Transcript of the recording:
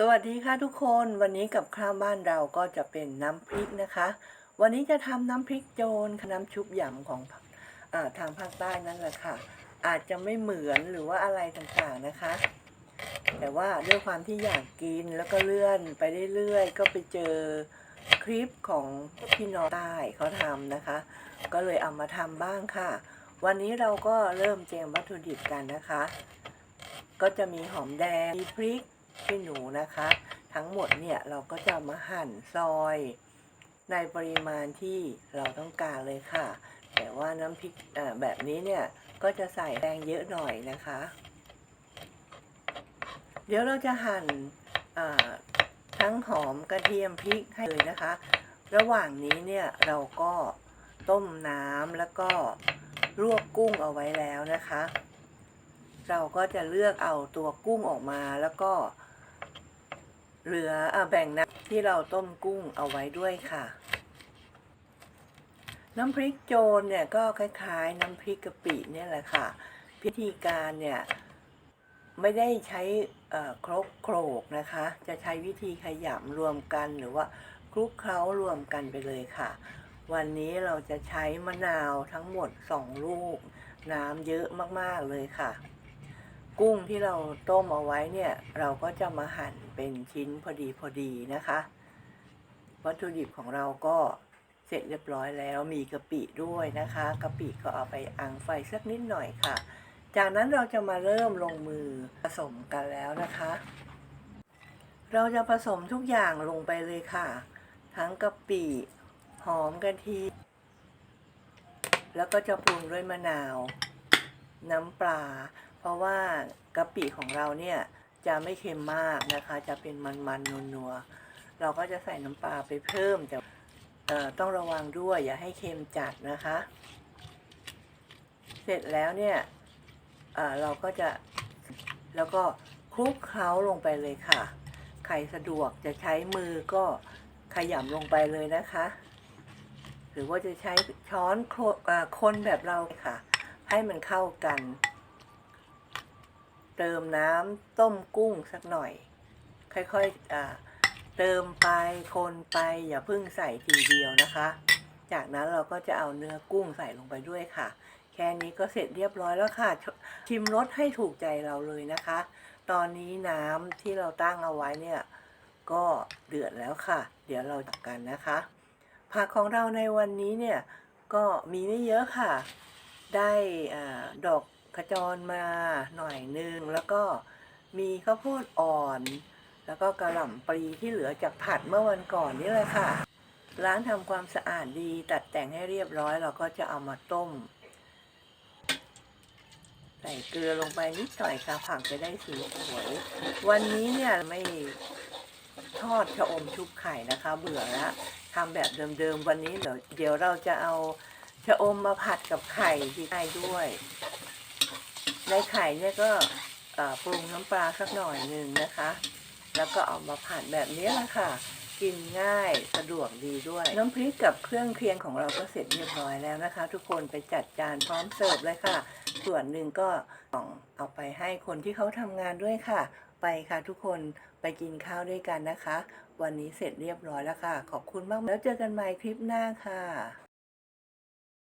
สวัสดีค่ะทุกคนวันนี้กับข้าวบ้านเราก็จะเป็นน้ำพริกนะคะ วันนี้จะทำน้ำพริกโจรน้ำชุบหยำของอาทางภาคใต้นั่นแหละค่ะ อาจจะไม่เหมือนหรือว่าอะไรต่างๆนะคะ แต่ว่าด้วยความที่อยากกินแล้วก็เลื่อนไปเรื่อยๆก็ไปเจอคลิปของพี่น้องใต้เขาทำนะคะ ก็เลยเอามาทำบ้างค่ะ วันนี้เราก็เริ่มเตรียมวัตถุดิบกันนะคะ ก็จะมีหอมแดงมีพริก ขี้หนูนะคะ ทั้งหมดเนี่ยเราก็จะมาหั่นซอย ในปริมาณที่เราต้องการเลยค่ะ แต่ว่าน้ำพริกแบบนี้เนี่ยก็จะใส่แรงเยอะหน่อยนะคะ เดี๋ยวเราจะหั่นอ่าทั้งหอมกระเทียมพริกให้เลยนะคะ ระหว่างนี้เนี่ยเราก็ต้มน้ำแล้วก็ลวกกุ้งเอาไว้แล้วนะคะ เราก็จะเลือกเอาตัวกุ้งออกมาแล้วก็ เหลืออแบ่งน้ำที่เราต้มกุ้งเอาไว้ด้วยค่ะ น้ำพริกโจรเนี่ยก็คล้ายๆ น้ำพริกกะปิเนี่ยแหละค่ะ พิธีการเนี่ยไม่ได้ใช้ครกโขลกนะคะ จะใช้วิธีขยำรวมกันหรือว่าคลุกเคล้ารวมกันไปเลยค่ะ วันนี้เราจะใช้มะนาวทั้งหมดสองลูก น้ำเยอะมากๆเลยค่ะ กุ้งที่เราต้มเอาไว้เนี่ย เราก็จะมาหั่นเป็นชิ้นพอดีพอดีนะคะ วัตถุดิบของเราก็เสร็จเรียบร้อยแล้วมีกะปิด้วยนะคะกะปิก็เอาไปอังไฟสักนิดหน่อยค่ะ จากนั้นเราจะมาเริ่มลงมือผสมกันแล้วนะคะ เราจะผสมทุกอย่างลงไปเลยค่ะ ทั้งกะปิหอมกะทิแล้วก็จะปรุงด้วยมะนาว น้ำปลา เพราะว่ากะปิของเราเนี่ยจะไม่เค็มมากนะคะ จะเป็นมันๆนัวๆเราก็จะใส่น้ำปลาไปเพิ่มแต่ต้องระวังด้วยอย่าให้เค็มจัดนะคะ เสร็จแล้วเนี่ยเราก็จะแล้วก็คลุกเคล้าลงไปเลยค่ะ ใครสะดวกจะใช้มือก็ขยำลงไปเลยนะคะ หรือว่าจะใช้ช้อนโคลเอ่อคนแบบเราค่ะ ให้มันเข้ากัน เติมน้ำต้มกุ้งสักหน่อย ค่อยๆเติมไปคนไปอย่าเพิ่งใส่ทีเดียวนะคะ จากนั้นเราก็จะเอาเนื้อกุ้งใส่ลงไปด้วยค่ะ แค่นี้ก็เสร็จเรียบร้อยแล้วค่ะชชิมรสให้ถูกใจเราเลยนะคะ ตอนนี้น้ำที่เราตั้งเอาไว้เนี่ยก็เดือดแล้วค่ะ เดี๋ยวเราจับกันนะคะ ผักของเราในวันนี้เนี่ยก็มีไม่เยอะค่ะ ได้ดอกขจรมาหน่อยนึง แล้วก็มีข้าวโพดอ่อน แล้วก็กระหล่ำปลีที่เหลือจากผัดเมื่อวันก่อนนี่เลยค่ะล้างทำความสะอาดดีตัดแต่งให้เรียบร้อย เราก็จะเอามาต้ม ใส่เกลือลงไปนิดหน่อยค่ะผักจะได้สีสวยวันนี้เนี่ยไม่ทอดชะอมชุบไข่นะคะ เบื่อแล้วทำแบบเดิมๆวันนี้เดี๋ยวเดี๋ยวเราจะเอา ชะอมมาผัดกับไข่ที่ได้ด้วย ในไข่เนี่ยก็ปรุงน้ำปลาสักหน่อยหนึ่งนะคะ แล้วก็เอามาผัดแบบนี้ละค่ะ กินง่ายสะดวกดีด้วย น้ำพริกกับเครื่องเคียงของเราก็เสร็จเรียบร้อยแล้วนะคะ ทุกคนไปจัดจานพร้อมเสิร์ฟเลยค่ะ ส่วนหนึ่งก็ต้องเอาไปให้คนที่เขาทำงานด้วยค่ะ ไปค่ะทุกคนไปกินข้าวด้วยกันนะคะ วันนี้เสร็จเรียบร้อยแล้วค่ะ ขอบคุณมากแล้วเจอกันใหม่คลิปหน้าค่ะ